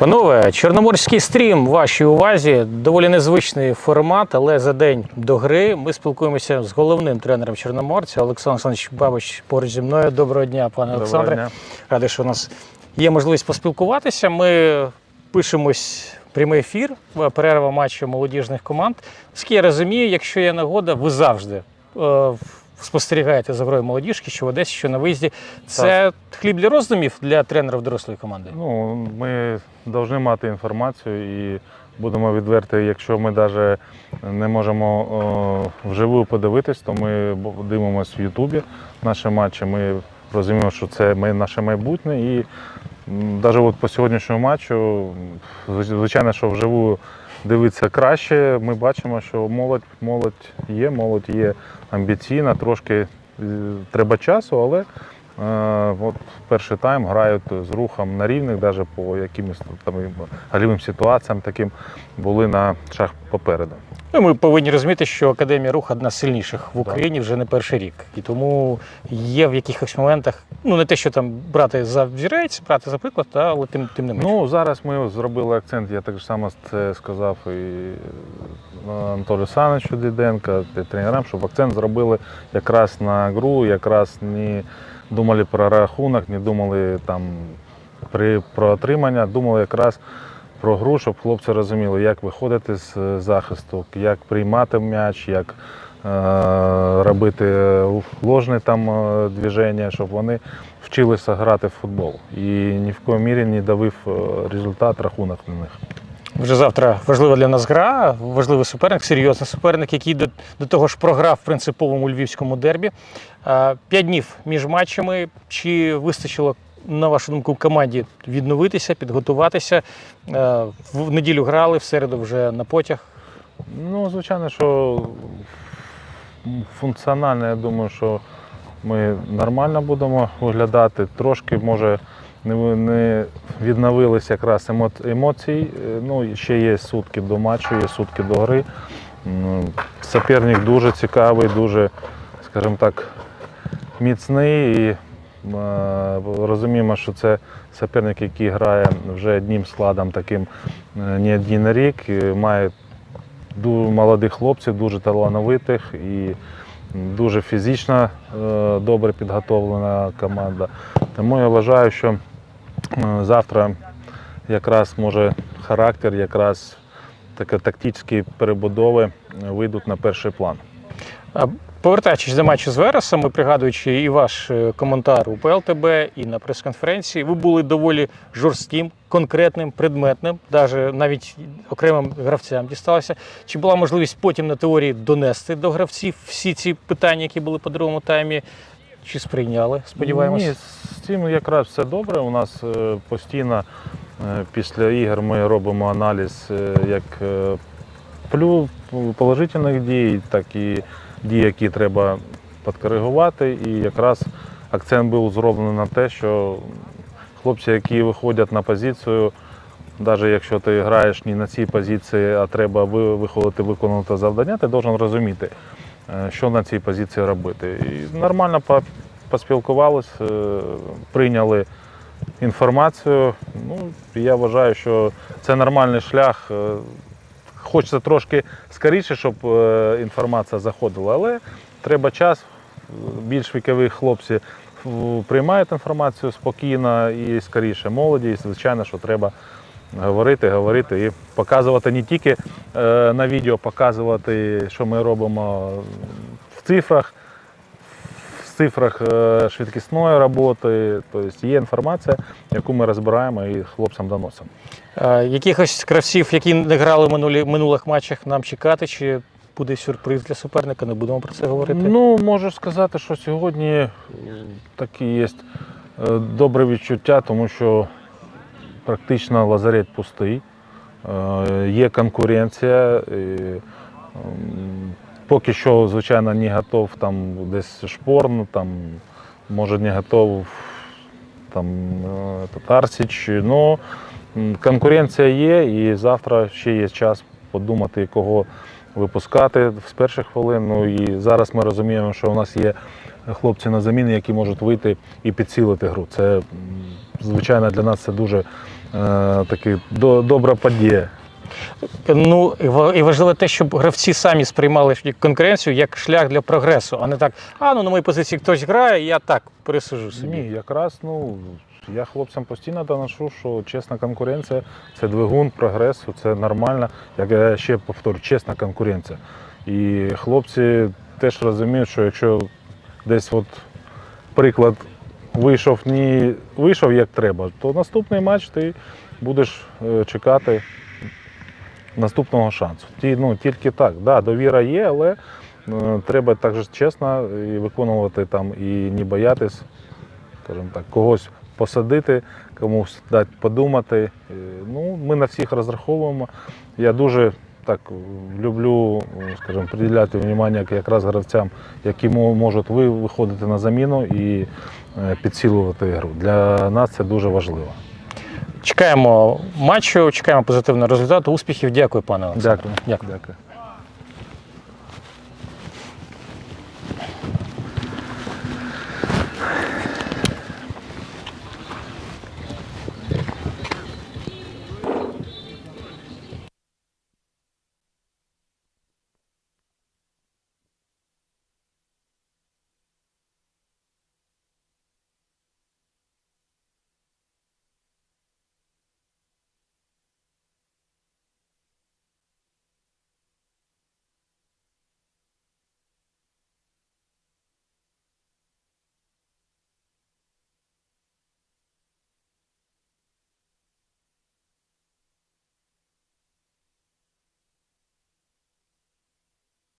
Панове, Чорноморський стрім в вашій увазі. Доволі незвичний формат, але за день до гри ми спілкуємося з головним тренером Чорноморця Олександр Олександрович Бабич поруч зі мною. Доброго дня, пане Олександре. Радий, що у нас є можливість поспілкуватися. Ми пишемось прямий ефір, перерва матчу молодіжних команд. Наскільки я розумію, якщо є нагода, ви завжди е, спостерігаєте за грою молодіжки, що в Одесі, що на виїзді. Це хліб для роздумів для тренерів дорослої команди. Ну, ми повинні мати інформацію і будемо відверті, якщо ми навіть не можемо о, вживу подивитись, то ми дивимося в Ютубі наші матчі. Ми розуміємо, що це наше майбутнє. І навіть от по сьогоднішньому матчу, звичайно, що вживу дивитися краще. Ми бачимо, що молодь, молодь є, молодь є амбіційна, трошки е, треба часу, але От перший тайм грають з рухом на рівних, навіть по якимось там галівим ситуаціям таким були на шаг попереду. Ну, ми повинні розуміти, що Академія рух одна з сильніших в Україні вже не перший рік. І тому є в якихось моментах, ну не те, що там брати за взірець, брати за приклад, та, але тим, тим не менше. Ну зараз ми зробили акцент, я так само це сказав і е, Анатолію Саничу Діденко, тренерам, щоб акцент зробили якраз на гру, якраз не думали про рахунок, не думали там при, про отримання, думали якраз про гру, щоб хлопці розуміли, як виходити з е, захисту, як приймати м'яч, як е, робити ложне там е, движення, щоб вони вчилися грати в футбол. І ні в коїй мірі не давив е, результат, рахунок на них. Вже завтра важлива для нас гра, важливий суперник, серйозний суперник, який до, до того ж програв в принциповому львівському дербі. П'ять днів між матчами. Чи вистачило, на вашу думку, команді відновитися, підготуватися? В неділю грали, в середу вже на потяг. Ну, звичайно, що функціонально, я думаю, що ми нормально будемо виглядати. Трошки, може, не, відновилися якраз емо- емоцій. Е, Ну, ще є сутки до матчу, є сутки до гри. М, Соперник дуже цікавий, дуже, скажімо так, міцний. І е, розуміємо, що це соперник, який грає вже одним складом таким е, не один рік, має молодих хлопців, дуже талановитих і дуже фізично добре підготовлена команда. Тому я вважаю, що завтра якраз може характер, якраз такі тактичні перебудови вийдуть на перший план. Повертаючись до матчу з Вересом, і пригадуючи і ваш е, коментар у ПЛТБ, і на прес-конференції, ви були доволі жорстким, конкретним, предметним, навіть навіть окремим гравцям дісталося. Чи була можливість потім на теорії донести до гравців всі ці питання, які були по другому таймі? Чи сприйняли? Сподіваємось. Ні, з цим якраз все добре. У нас е, постійно е, після ігор ми робимо аналіз е, як положительних дій, так і дій, які треба підкоригувати. І якраз акцент був зроблений на те, що хлопці, які виходять на позицію, навіть якщо ти граєш не на цій позиції, а треба виходити виконувати завдання, ти повинен розуміти, що на цій позиції робити. І нормально поспілкувалися, е, прийняли інформацію. Ну, я вважаю, що це нормальний шлях. Е, Хочеться трошки скоріше, щоб е, інформація заходила, але треба час. Більш вікові хлопці приймають інформацію спокійно і скоріше. Молоді, і звичайно, що треба говорити, говорити і показувати не тільки на відео, показувати, що ми робимо в цифрах, цифрах е, швидкісної роботи. Тобто є інформація, яку ми розбираємо і хлопцям доносимо. Е, Якихось гравців, які не грали в минулі, минулих матчах, нам чекати, чи буде сюрприз для суперника? Не будемо про це говорити. Ну, можу сказати, що сьогодні е, такі є добре відчуття, тому що практично лазарет пустий, є конкуренція. Поки що, звичайно, не готов там десь шпорн, там, може не готов там, е, Татарсіч. Ну, конкуренція є і завтра ще є час подумати, кого випускати з перших хвилин. Ну і зараз ми розуміємо, що у нас є хлопці на заміни, які можуть вийти і підсилити гру. Це звичайно для нас це дуже такий до, добра подія. Ну і важливо те, щоб гравці самі сприймали конкуренцію як шлях для прогресу, а не так, а ну на моїй позиції хтось грає, я так пересужу собі. Ні, якраз ну я хлопцям постійно доношу, що чесна конкуренція це двигун прогресу, це нормально. Як я ще повторю, чесна конкуренція. І хлопці теж розуміють, що якщо десь от приклад вийшов не вийшов як треба, то наступний матч ти будеш е, чекати наступного шансу. Ті, ну, тільки так. Да, довіра є, але е, треба також чесно і виконувати там і не боятись, скажімо так, когось посадити, комусь дати подумати. Е, Ну, ми на всіх розраховуємо. Я дуже так люблю, скажімо, приділяти увагу якраз гравцям, які можуть ви- виходити на заміну і е, підсилювати ігру. Для нас це дуже важливо. Чекаємо матчу, чекаємо позитивного результату. Успіхів. Дякую, пане Олександре. Дякую. Дякую. Дякую.